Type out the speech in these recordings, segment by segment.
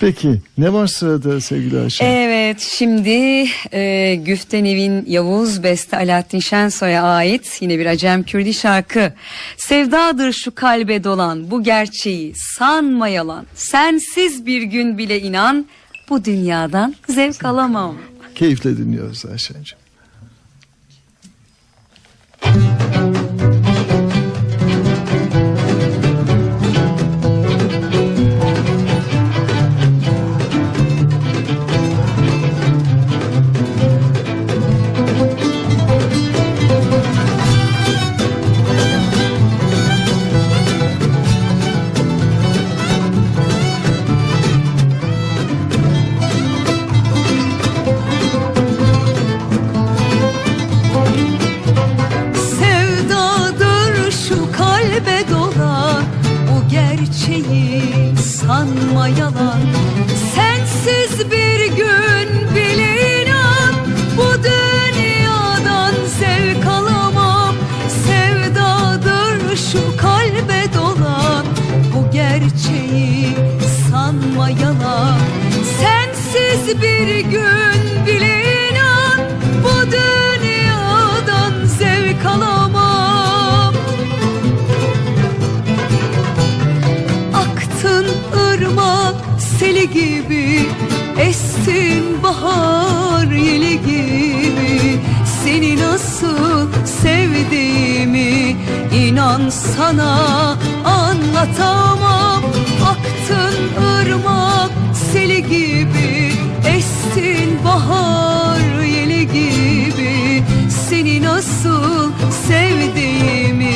Peki ne var sırada sevgili Ayşe? Evet şimdi e, Güftenevin Yavuz Beste Alaaddin Şensoy'a ait yine bir Acem Kürdi şarkı. Sevdadır şu kalbe dolan bu gerçeği sanma yalan. Sensiz bir gün bile inan bu dünyadan zevk alamam. Keyifle dinliyoruz Ayşe'cim. Gerçeği sanma yalan. Sensiz bir gün bile inan Bu dünyadan zevk alamam. Sevdadır şu kalbe dolan Bu gerçeği sanma yalan. Sensiz bir gün seli gibi Estin bahar yeli gibi. Seni nasıl sevdiğimi inan sana anlatamam. Aktın ırmak seli gibi Estin bahar yeli gibi. Seni nasıl sevdiğimi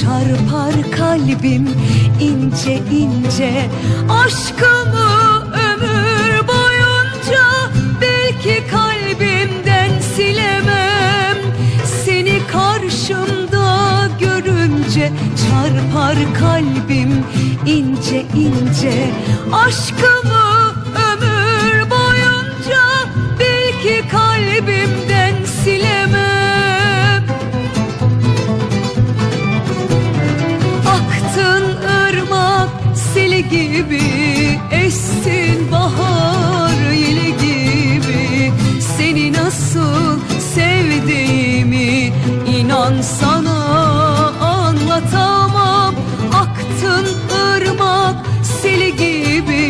çarpar kalbim ince ince. Aşkımı ömür boyunca belki kalbimden silemem. Seni karşımda görünce çarpar kalbim ince ince. Aşkımı ömür boyunca belki kalbimden silemem gibi Estin bahar yeli gibi. Seni nasıl sevdiğimi inan sana anlatamam. Aktın ırmak seli gibi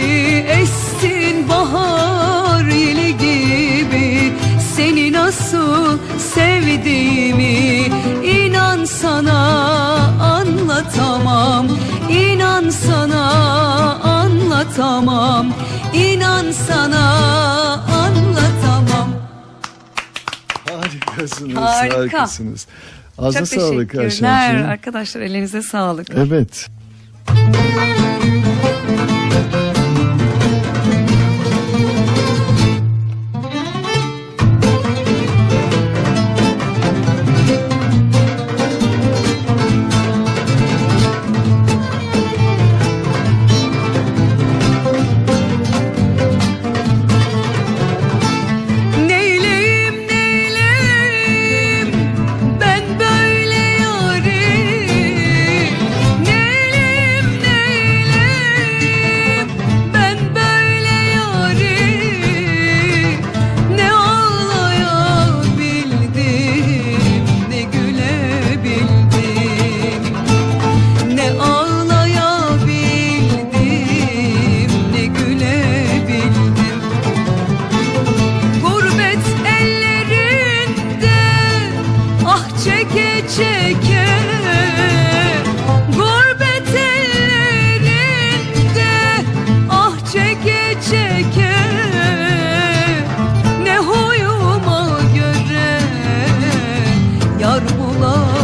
Estin bahar yeli gibi. Seni nasıl sevdiğimi inan sana anlatamam. İnan sana anlatamam İnan sana anlatamam Harikasınız, Harika. harikasınız. Ağzına Çok sağlık teşekkürler arkadaşlar elinize sağlık. Evet.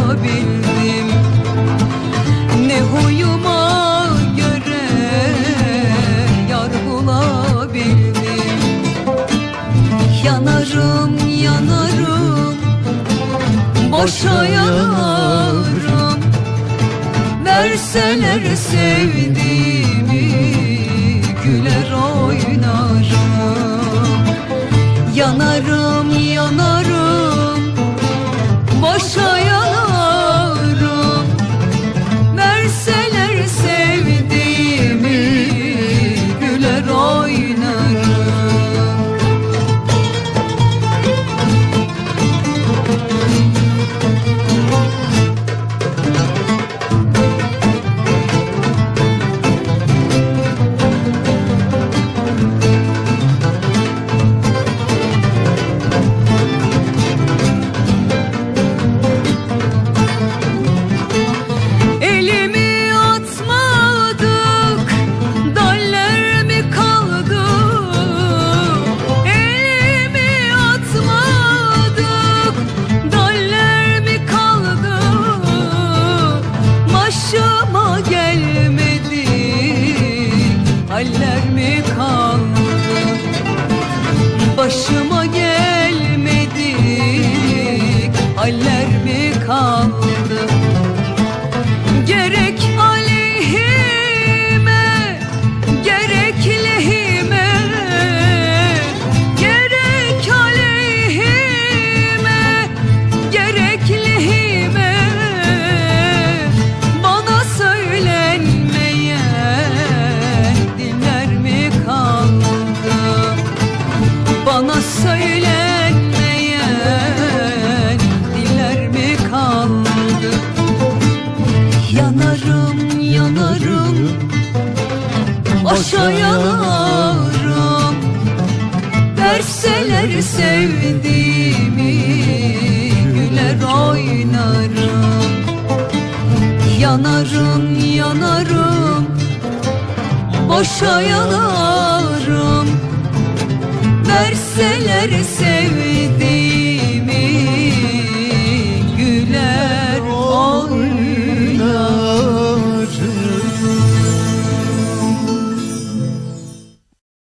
Bulabildim. Ne huyuma göre yar bulabildim. Yanarım yanarım Boşa yanarım. Verseler sevdiğimi Güler oynarım. Yanarım yanarım Boşa yanarım Bana söylenmeyen Diller mi kaldı? Yanarım yanarım Aşağı yanarım Verseler sevdiğimi Güler oynarım. Yanarım yanarım Boşa yanarım Verseler sevdiğimi